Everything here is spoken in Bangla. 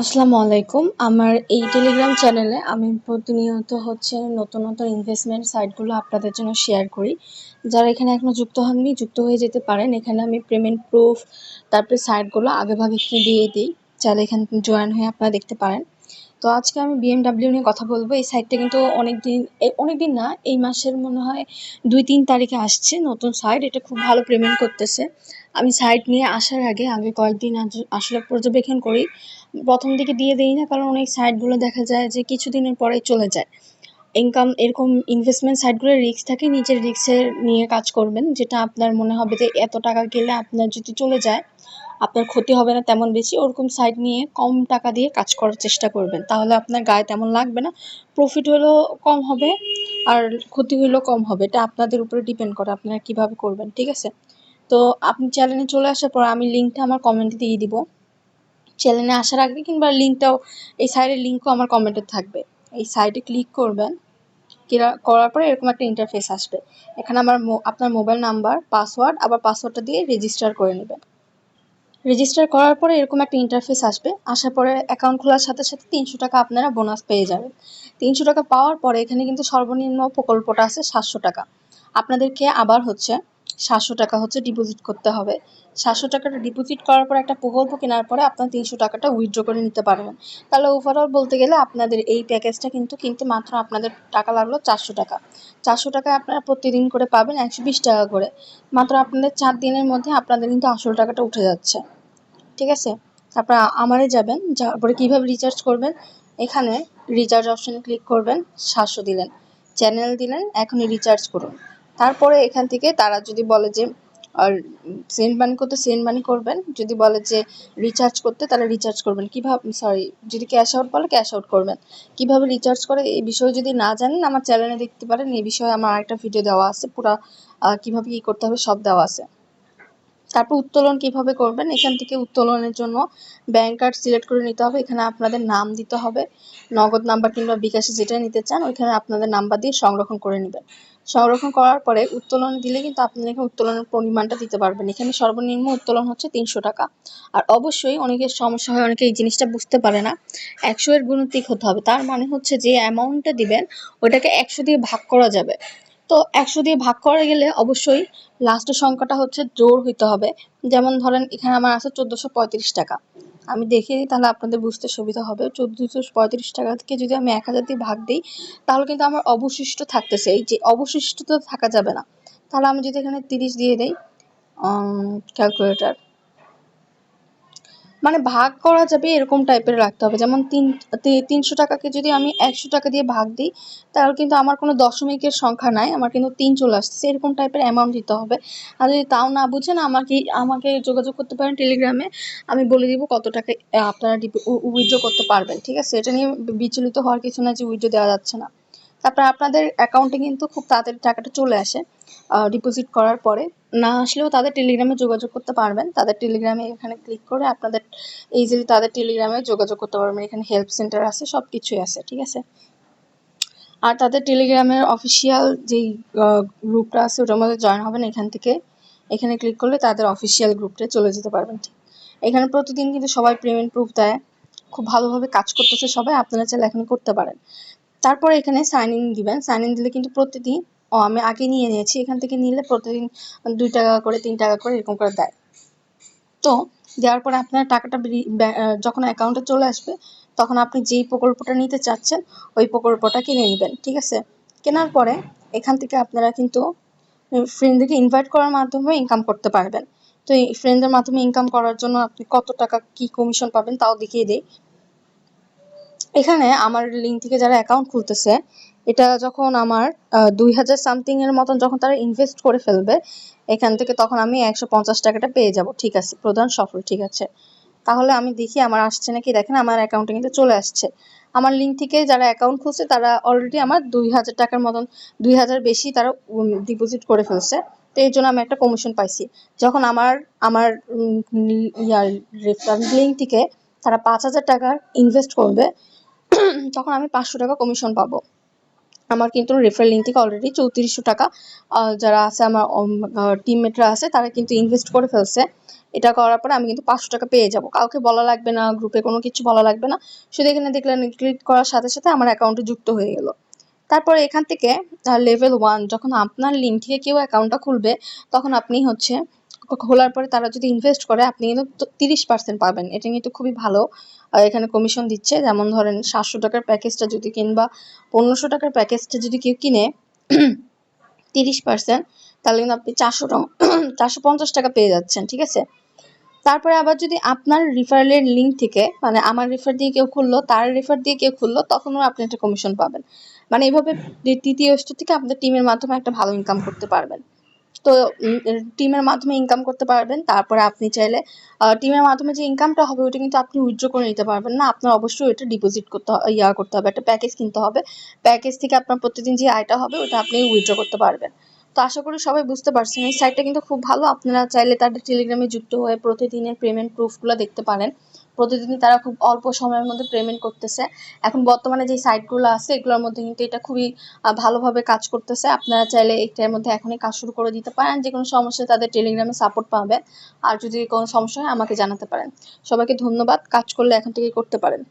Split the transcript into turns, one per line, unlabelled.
আসসালামু আলাইকুম। আমার এই টেলিগ্রাম চ্যানেলে আমি প্রতিনিয়ত হচ্ছে নতুন নতুন ইনভেস্টমেন্ট সাইটগুলো আপনাদের জন্য শেয়ার করি। যারা এখানে এখনও যুক্ত হননি, যুক্ত হয়ে যেতে পারেন। এখানে আমি পেমেন্ট প্রুফ তারপরে সাইটগুলো আগেভাগে দিয়ে দিই। চাইলে এখানে জয়েন হয়ে আপনারা দেখতে পারেন। তো আজকে আমি বিএমডাব্লিউ নিয়ে কথা বলব। এই সাইটটা কিন্তু অনেক দিন অনেক দিন না, এই মাসের মনে হয় দুই তিন তারিখে আসছে নতুন সাইট এটা খুব ভালো পেমেন্ট করতেছে। আমি সাইট নিয়ে আসার আগে আগে কয়েকদিন আসলে পর্যবেক্ষণ করি। প্রথম দিকে দিয়ে দিই না, কারণ অনেক সাইটগুলো দেখা যায় যে কিছুদিনের পরে চলে যায়। ইনকাম এরকম ইনভেস্টমেন্ট সাইটগুলোর রিস্ক থাকে, নিজের রিস্কের নিয়ে কাজ করবেন, যেটা আপনার মনে হবে যে এত টাকা গেলে আপনার যদি চলে যায়, আপনার ক্ষতি হবে না তেমন বেশি, ওরকম সাইট নিয়ে কম টাকা দিয়ে কাজ করার চেষ্টা করবেন। তাহলে আপনার গায়ে তেমন লাগবে না প্রফিট হলেও কম হবে, আর ক্ষতি হলেও কম হবে, এটা আপনাদের উপরে ডিপেন্ড করে, আপনারা কীভাবে করবেন, ঠিক আছে? তো আপনি চ্যানেলে চলে আসার পর আমি লিঙ্কটা আমার কমেন্টে দিয়ে দিব। চ্যানেলে আসার আগে কিংবা লিঙ্কটাও এই সাইডের লিঙ্কও আমার কমেন্টে থাকবে। এই সাইটে ক্লিক করবেন। করার পরে এরকম একটা ইন্টারফেস আসবে। এখানে আমার আপনার মোবাইল নাম্বার পাসওয়ার্ড আবার পাসওয়ার্ডটা দিয়ে রেজিস্টার করে নেবেন। রেজিস্টার করার পরে এরকম একটা ইন্টারফেস আসবে। আসার পরে অ্যাকাউন্ট খোলার সাথে সাথে তিনশো টাকা আপনারা বোনাস পেয়ে যাবেন। তিনশো টাকা পাওয়ার পরে এখানে কিন্তু সর্বনিম্ন প্রকল্পটা আছে সাতশো টাকা। আপনাদেরকে আবার হচ্ছে সাতশো টাকা হচ্ছে ডিপোজিট করতে হবে। সাতশো টাকাটা ডিপোজিট করার পর একটা প্রকল্প কেনার পরে আপনার তিনশো টাকাটা উইথড্র করে নিতে পারবেন। তাহলে ওভারঅল বলতে গেলে আপনাদের এই প্যাকেজটা কিন্তু, কিনতে মাত্র আপনাদের টাকা লাগল চারশো টাকা। চারশো টাকায় আপনারা প্রতিদিন করে পাবেন একশো বিশ টাকা করে। মাত্র আপনাদের চার দিনের মধ্যে আপনাদের কিন্তু আসল টাকাটা উঠে যাচ্ছে। ঠিক আছে? তারপর আমারে যাবেন, যাওয়ার পরে কীভাবে রিচার্জ করবেন? এখানে রিচার্জ অপশানে ক্লিক করবেন, সাতশো দিলেন। চ্যানেল দিলেন, এখনই রিচার্জ করুন। তারপরে এখান থেকে তারা যদি বলে যে, আর সেন্ড মানি করতে সেন্ড মানি করবেন, যদি বলে যে রিচার্জ করতে তাহলে রিচার্জ করবেন। কীভাবে সরি যদি ক্যাশ আউট বলে ক্যাশ আউট করবেন। কীভাবে রিচার্জ করে, এই বিষয়ে যদি না জানেন, আমার চ্যানেলে দেখতে পারেন, এই বিষয়ে আমার আরেকটা ভিডিও দেওয়া আছে, পুরো কীভাবে কী করতে হবে সব দেওয়া আছে। তারপর উত্তোলন কীভাবে করবেন, এখান থেকে উত্তোলনের জন্য ব্যাংক কার্ড সিলেক্ট করে নিতে হবে, এখানে আপনাদের নাম দিতে হবে, নগদ নাম্বার কিংবা বিকাশে যেটা নিতে চান, ওইখানে আপনাদের নাম্বার দিয়ে সংরক্ষণ করে নেবেন। সংরক্ষণ করার পরে উত্তোলন দিলে কিন্তু আপনারা এখানে উত্তোলনের পরিমাণটা দিতে পারবেন। এখানে সর্বনিম্ন উত্তোলন হচ্ছে তিনশো টাকা। আর অবশ্যই অনেকের সমস্যা হয়, অনেকে এই জিনিসটা বুঝতে পারে না। একশো এর গুণতিক হতে হবে। তার মানে হচ্ছে যে অ্যামাউন্টটা দিবেন ওইটাকে একশো দিয়ে ভাগ করা যাবে। তো একশো দিয়ে ভাগ করা গেলে অবশ্যই লাস্টের সংখ্যাটা হচ্ছে জোর হইতে হবে। যেমন ধরেন এখানে আমার আছে চোদ্দোশো পঁয়ত্রিশ টাকা। আমি দেখিয়ে দিই তাহলে আপনাদের বুঝতে সুবিধা হবে। চোদ্দোশো পঁয়ত্রিশ টাকা থেকে যদি আমি এক হাজার দিয়ে ভাগ দিই, তাহলে কিন্তু আমার অবশিষ্ট থাকতেছে। এই যে অবশিষ্ট তো থাকা যাবে না। তাহলে আমি যদি এখানে তিরিশ দিয়ে দিই ক্যালকুলেটার মানে ভাগ করা যাবে এরকম টাইপের রাখতে হবে। যেমন তিন তিনশো টাকাকে যদি আমি একশো টাকা দিয়ে ভাগ দিই, তাহলে কিন্তু আমার কোনো দশমিকের সংখ্যা নাই, আমার কিন্তু তিন চলে আসছে এরকম টাইপের অ্যামাউন্ট দিতে হবে। আর যদি তাও না বুঝেন, আমাকে আমাকে যোগাযোগ করতে পারেন টেলিগ্রামে আমি বলে দিব কত টাকা আপনারা উইথড্র করতে পারবেন, ঠিক আছে? এটা নিয়ে বিচলিত হওয়ার কিছু না যে উইথড্র দেওয়া যাচ্ছে না। তারপর আপনাদের অ্যাকাউন্টে কিন্তু খুব তাড়াতাড়ি টাকাটা চলে আসে ডিপোজিট করার পরে। না আসলেও তাদের টেলিগ্রামে যোগাযোগ করতে পারবেন। তাদের টেলিগ্রামে এখানে ক্লিক করে আপনাদের ইজিলি তাদের টেলিগ্রামে যোগাযোগ করতে পারবেন। এখানে হেল্প সেন্টার আছে সব কিছুই আছে, ঠিক আছে? আর তাদের টেলিগ্রামের অফিসিয়াল যেই গ্রুপটা আছে, ওটার মধ্যে জয়েন হবেন এখান থেকে। এখানে ক্লিক করলে তাদের অফিসিয়াল গ্রুপটা চলে যেতে পারবেন, ঠিক। এখানে প্রতিদিন কিন্তু সবাই পেমেন্ট প্রুফ দেয়। খুব ভালোভাবে কাজ করতেছে সবাই, আপনারা চাইলে এখনই করতে পারেন। তারপরে এখানে সাইন ইন দিবেন। সাইন ইন দিলে কিন্তু প্রতিদিন, ও আমি আগে নিয়ে নিয়েছি, এখান থেকে নিলে প্রতিদিন দুই টাকা করে, তিন টাকা করে এরকম করে দেয়। তো দেওয়ার পরে আপনার টাকাটা যখন অ্যাকাউন্টে চলে আসবে, তখন আপনি যেই প্রকল্পটা নিতে চাচ্ছেন, ওই প্রকল্পটা কিনে নেবেন, ঠিক আছে? কেনার পরে এখান থেকে আপনারা কিন্তু ফ্রেন্ডদেরকে ইনভাইট করার মাধ্যমে ইনকাম করতে পারবেন। তো এই ফ্রেন্ডদের মাধ্যমে ইনকাম করার জন্য আপনি কত টাকা কি কমিশন পাবেন তাও দেখিয়ে দিই। এখানে আমার লিঙ্ক থেকে যারা অ্যাকাউন্ট খুলতেছে, এটা যখন আমার দুই হাজার সামথিং এর মতন যখন তারা ইনভেস্ট করে ফেলবে, এখান থেকে তখন আমি একশো পঞ্চাশ টাকাটা পেয়ে যাব। ঠিক আছে, প্রধান সফল, ঠিক আছে। তাহলে আমি দেখি আমার আসছে নাকি, দেখেন আমার অ্যাকাউন্টে কিন্তু চলে আসছে। আমার লিঙ্ক থেকে যারা অ্যাকাউন্ট খুলছে, তারা অলরেডি আমার দুই হাজার টাকার মতন, দুই হাজার বেশি তারা ডিপোজিট করে ফেলছে। তো এই জন্য আমি একটা কমিশন পাইছি। যখন আমার আমার ইয়ার লিঙ্ক থেকে তারা পাঁচ হাজার টাকার ইনভেস্ট করবে তখন আমি পাঁচশো টাকা কমিশন পাবো। আমার কিন্তু রেফারেল লিঙ্ক থেকে অলরেডি চৌত্রিশশো টাকা যারা আছে আমার টিমমেটরা আছে, তারা কিন্তু ইনভেস্ট করে ফেলছে। এটা করার পরে আমি কিন্তু পাঁচশো টাকা পেয়ে যাব। কাউকে বলা লাগবে না গ্রুপে কোনো কিছু বলা লাগবে না। শুধু এখানে দেখলেন ক্লিক করার সাথে সাথে আমার অ্যাকাউন্টে যুক্ত হয়ে গেল। তারপরে এখান থেকে লেভেল ওয়ান যখন আপনার লিঙ্ক থেকে কেউ অ্যাকাউন্টটা খুলবে, তখন আপনি হচ্ছে খোলার পরে তারা যদি ইনভেস্ট করে, আপনি কিন্তু তিরিশ পার্সেন্ট পাবেন। এটা কিন্তু খুবই ভালো। এখানে কমিশন দিচ্ছে। যেমন ধরেন সাতশো টাকার প্যাকেজটা যদি কিনবা পনেরোশো টাকার প্যাকেজটা যদি কেউ কিনে, তিরিশ পার্সেন্ট তাহলে কিন্তু আপনি চারশো টাকা, চারশো পঞ্চাশ টাকা পেয়ে যাচ্ছেন, ঠিক আছে? তারপরে আবার যদি আপনার রিফারেলের লিঙ্ক থেকে মানে আমার রিফার দিয়ে কেউ খুললো, তার রিফার দিয়ে কেউ খুললো, তখনও আপনি একটা কমিশন পাবেন। মানে এইভাবে দ্বি- তৃতীয় স্তর থেকে আপনাদের টিমের মাধ্যমে একটা ভালো ইনকাম করতে পারবেন। তো টিমের মাধ্যমে ইনকাম করতে পারবেন। তারপরে আপনি চাইলে টিমের মাধ্যমে যে ইনকামটা হবে ওটা কিন্তু আপনি উইথড্র করে নিতে পারবেন না। আপনার অবশ্যই ওটা ডিপোজিট করতে হ- ইয়া করতে হবে। একটা প্যাকেজ কিনতে হবে। প্যাকেজ থেকে আপনার প্রতিদিন যে আয়টা হবে ওটা আপনি উইথড্র করতে পারবেন। তো আশা করি সবাই বুঝতে পারছেন। এই সাইটটা কিন্তু খুব ভালো। আপনারা চাইলে তাদের টেলিগ্রামে যুক্ত হয়ে প্রতিদিনের পেমেন্ট প্রুফগুলো দেখতে পারেন। প্রতিদিন তারা খুব অল্প সময়ের মধ্যে পেমেন্ট করতেছে। এখন বর্তমানে যে সাইটগুলো আছে, এগুলোর মধ্যে কিন্তু এটা খুবই ভালোভাবে কাজ করতেছে। আপনারা চাইলে এটার মধ্যে এখনই কাজ শুরু করে দিতে পারেন। যে কোনো সমস্যা তাদের টেলিগ্রামে সাপোর্ট পাবে আর যদি কোনো সমস্যা হয় আমাকে জানাতে পারেন। সবাইকে ধন্যবাদ। কাজ করলে এখন থেকে করতে পারেন।